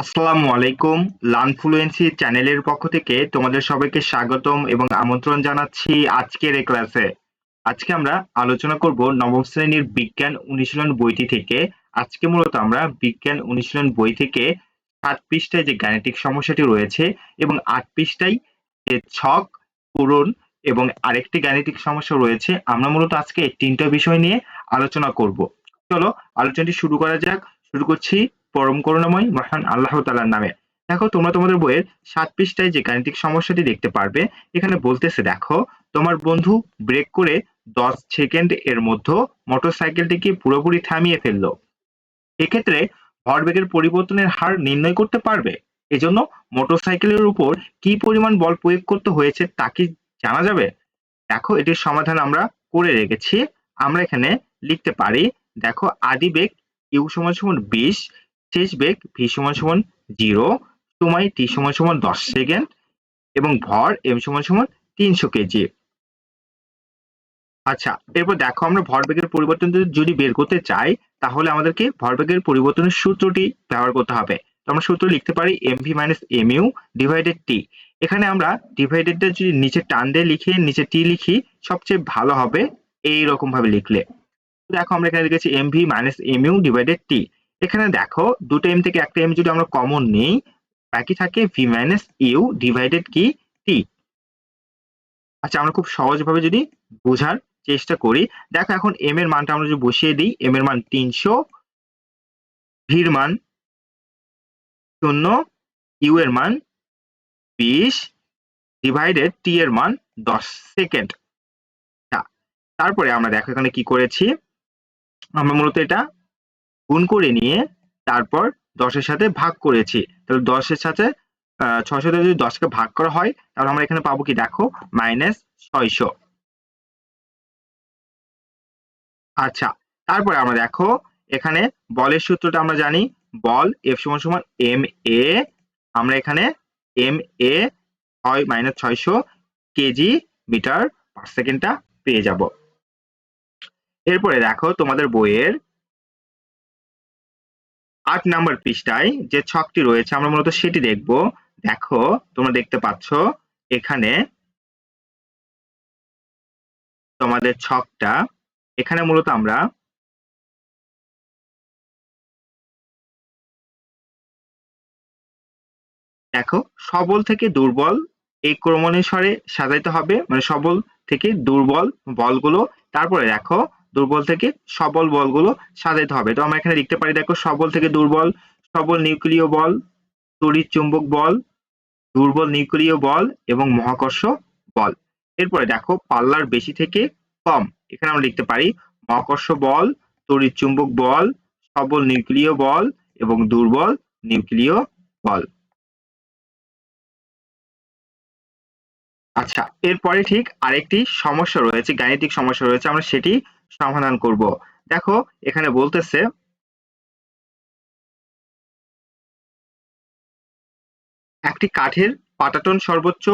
আসসালামু আলাইকুম। লার্নফ্লুয়েন্সি চ্যানেলের পক্ষ থেকে তোমাদের সবাইকে স্বাগতম এবং আমন্ত্রণ জানাচ্ছি আজকের এই ক্লাসে। আজকে আমরা আলোচনা করব নবম শ্রেণির বিজ্ঞান অনুশীলন বইটি থেকে। আজকে মূলত আমরা বিজ্ঞান অনুশীলন বই থেকে সাত পৃষ্ঠায় যে গাণিতিক সমস্যাটি রয়েছে এবং আট পৃষ্ঠায় যে ছক, পূরণ এবং আরেকটি গাণিতিক সমস্যা রয়েছে, আমরা মূলত আজকে তিনটা বিষয় নিয়ে আলোচনা করব। চলো, আলোচনাটি শুরু করা যাক। শুরু করছি পরম করুণাময়, মহান আল্লাহ তালার নামে। দেখো, তোমরা তোমাদের বইয়ের সাত পৃষ্ঠায় যে গাণিতিক সমস্যাটি দেখতে পারবে, এখানে বলতেছে, দেখো, তোমার বন্ধু ব্রেক করে দশ সেকেন্ড এর মধ্যে মোটরসাইকেলটিকে পুরোপুরি থামিয়ে ফেলল। এক্ষেত্রে ভরবেগের পরিবর্তনের হার নির্ণয় করতে পারবে। এজন্য মোটরসাইকেলের উপর কি পরিমাণ বল প্রয়োগ করতে হয়েছে তা কি জানা যাবে? দেখো, এটির সমাধান আমরা করে রেখেছি। আমরা এখানে লিখতে পারি, দেখো, আদি বেগ ইউ সমান সমান বিশ শেষ বেগ ভি সমান সমান জিরো সময় টি সমান সমান দশ সেকেন্ড এবং ভর এম সমান সমান তিনশো কেজি আচ্ছা এরপর দেখো আমরা ভরবেগের পরিবর্তন যদি বের করতে চাই, তাহলে আমাদেরকে ভরবেগের পরিবর্তনের সূত্রটি ব্যবহার করতে হবে। তো আমরা সূত্র লিখতে পারি M V minus M U divided T এখানে আমরা ডিভাইডেডটা যদি নিচে টান দিয়ে লিখে, নিচে টি লিখি, সবচেয়ে ভালো হবে এই রকম ভাবে লিখলে দেখো আমরা এখানে লিখেছি M V minus M U divided T এখানে দেখো, দুটো এম থেকে একটা এম যদি আমরা কমন নেই বাকি থাকে ভি মাইনাস ইউ ডিভাইডেড কি? টি আচ্ছা আমরা খুব সহজভাবে যদি বোঝার চেষ্টা করি, দেখো এখন এম এর মানটা আমরা যদি বসিয়ে দিই এম এর মান তিনশো ভির মান শূন্য ইউ এর মান বিশ ডিভাইডেড টি এর মান দশ সেকেন্ড তারপরে আমরা দেখো এখানে কি করেছি? আমরা মূলত এটা গুণ করে নিয়ে তারপর দশের সাথে ভাগ করেছি। তাহলে দশের সাথে ছয়শো যদি দশকে ভাগ করা হয়, তাহলে আমরা এখানে পাবো কি? দেখো মাইনাস ছয়শো। আচ্ছা তারপরে আমরা দেখো, এখানে বলের সূত্রটা আমরা জানি, বল এফ সমান সমান এম এ আমরা এখানে এম এ ছয় মাইনাস ছয়শো কেজি মিটার পার সেকেন্ডটা পেয়ে যাব। এরপরে দেখো, তোমাদের বইয়ের আট নাম্বার পৃষ্ঠায় যে ছকটি রয়েছে, আমরা মূলত সেটি দেখব। দেখো, তোমরা দেখতে পাচ্ছ, এখানে তোমাদের ছকটা, এখানে মূলত আমরা দেখো, সবল থেকে দুর্বল এই ক্রমানুসারে সাজাইতে হবে মানে সবল থেকে দুর্বল বলগুলো। তারপরে দেখো দুর্বল থেকে সবল বলগুলো সাজাইতে হবে। তো আমরা এখানে লিখতে পারি, দেখো, সবল থেকে দুর্বল, সবল নিউক্লিয় বল, তড়িৎ চুম্বক বল, দুর্বল নিউক্লিয় বল এবং মহাকর্ষ বল। এরপরে দেখো, পাল্লার বেশি থেকে কম। এখানে আমরা লিখতে পারি, মহাকর্ষ বল, তড়িৎ চুম্বক বল, সবল নিউক্লিয় বল এবং দুর্বল নিউক্লিয় বল। আচ্ছা এরপরে ঠিক আরেকটি সমস্যা রয়েছে, গাণিতিক সমস্যা রয়েছে, আমরা সেটি সমাধান করব। দেখো, এখানে বলতেছে, একটি কাঠের পাটাটন সর্বোচ্চ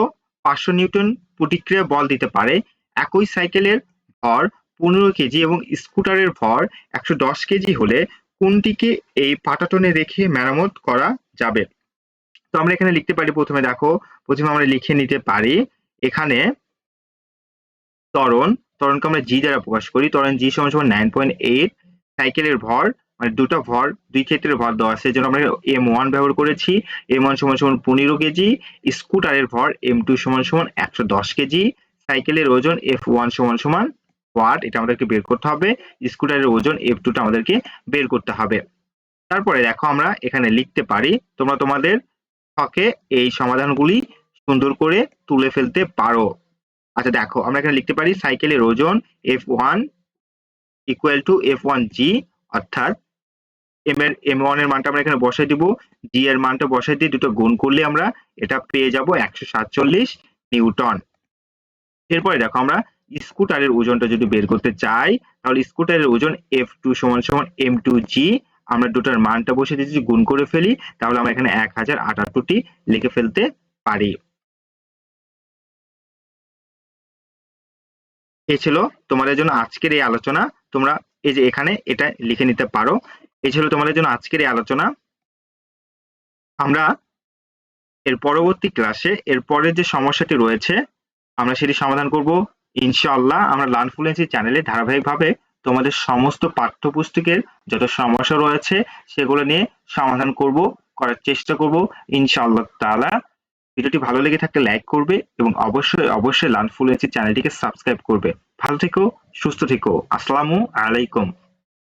পাঁচশো নিউটন প্রতিক্রিয়া বল দিতে পারে, একই সাইকেলের ভর পনেরো কেজি এবং স্কুটারের ভর একশো দশ কেজি হলে কোনটিকে এই পাটাটনে রেখে মেরামত করা যাবে? তো আমরা এখানে লিখতে পারি প্রথমে, দেখো, প্রথমে আমরা লিখে নিতে পারি এখানে ত্বরণ, ত্বরণকে আমরা জি দ্বারা প্রকাশ করি। ত্বরণ জি সমান সমান নাইন পয়েন্ট এইট সাইকেলের ভর মানে দুটো ভর, দুই ক্ষেত্রে ভর দেওয়া আছে। জন্য আমরা এম ওয়ান ব্যবহার করেছি। এম ওয়ান সমান সমান পনেরো কেজি, স্কুটারের ভর এম টু সমান সমান একশো দশ কেজি সাইকেলের ওজন এফ ওয়ান সমান সমান ওয়াট, এটা আমাদেরকে বের করতে হবে। স্কুটারের ওজন এফ টুটা আমাদেরকে বের করতে হবে। তারপরে দেখো আমরা এখানে লিখতে পারি, তোমরা তোমাদের ছকে এই সমাধানগুলি সুন্দর করে তুলে ফেলতে পারো। আচ্ছা দেখো, আমরা এখানে লিখতে পারি সাইকেলের ওজন F one equal to F one G অর্থাৎ এম এর এম ওয়ানের মানটা আমরা এখানে বসাই দিব। জি এর মানটা বসাই দিয়ে দুটো গুণ করলে আমরা এটা পেয়ে যাব একশো সাতচল্লিশ নিউটন। এরপরে দেখো, আমরা স্কুটারের ওজনটা যদি বের করতে চাই, তাহলে স্কুটারের ওজন এফ টু সমান সমান এম টু জি আমরা দুটার মানটা বসে দিয়ে যদি গুণ করে ফেলি, তাহলে আমরা এখানে এক হাজার আটাত্তরটি লিখে ফেলতে পারি। এ ছিল তোমাদের জন্য আজকের এই আলোচনা। তোমরা এই যে এখানে এটা লিখে নিতে পারো। এই ছিল তোমাদের জন্য আজকের এই আলোচনা। আমরা এর পরবর্তী ক্লাসে এর পরের যে সমস্যাটি রয়েছে, আমরা সেটি সমাধান করব। ইনশাআল্লাহ আমরা লার্ন ফ্লুয়েন্সি চ্যানেলে ধারাবাহিকভাবে তোমাদের সমস্ত পাঠ্যপুস্তকের যত সমস্যা রয়েছে, সেগুলো নিয়ে সমাধান করব, করার চেষ্টা করব। ইনশাআল্লাহ তাআলা। ভিডিওটি ভালো লেগে থাকলে লাইক করবে এবং অবশ্যই অবশ্যই লার্ন ফ্লুয়েন্সি চ্যানেলটিকে সাবস্ক্রাইব করবে। ভালো থেকো, সুস্থ থেকো। আসসালামু আলাইকুম।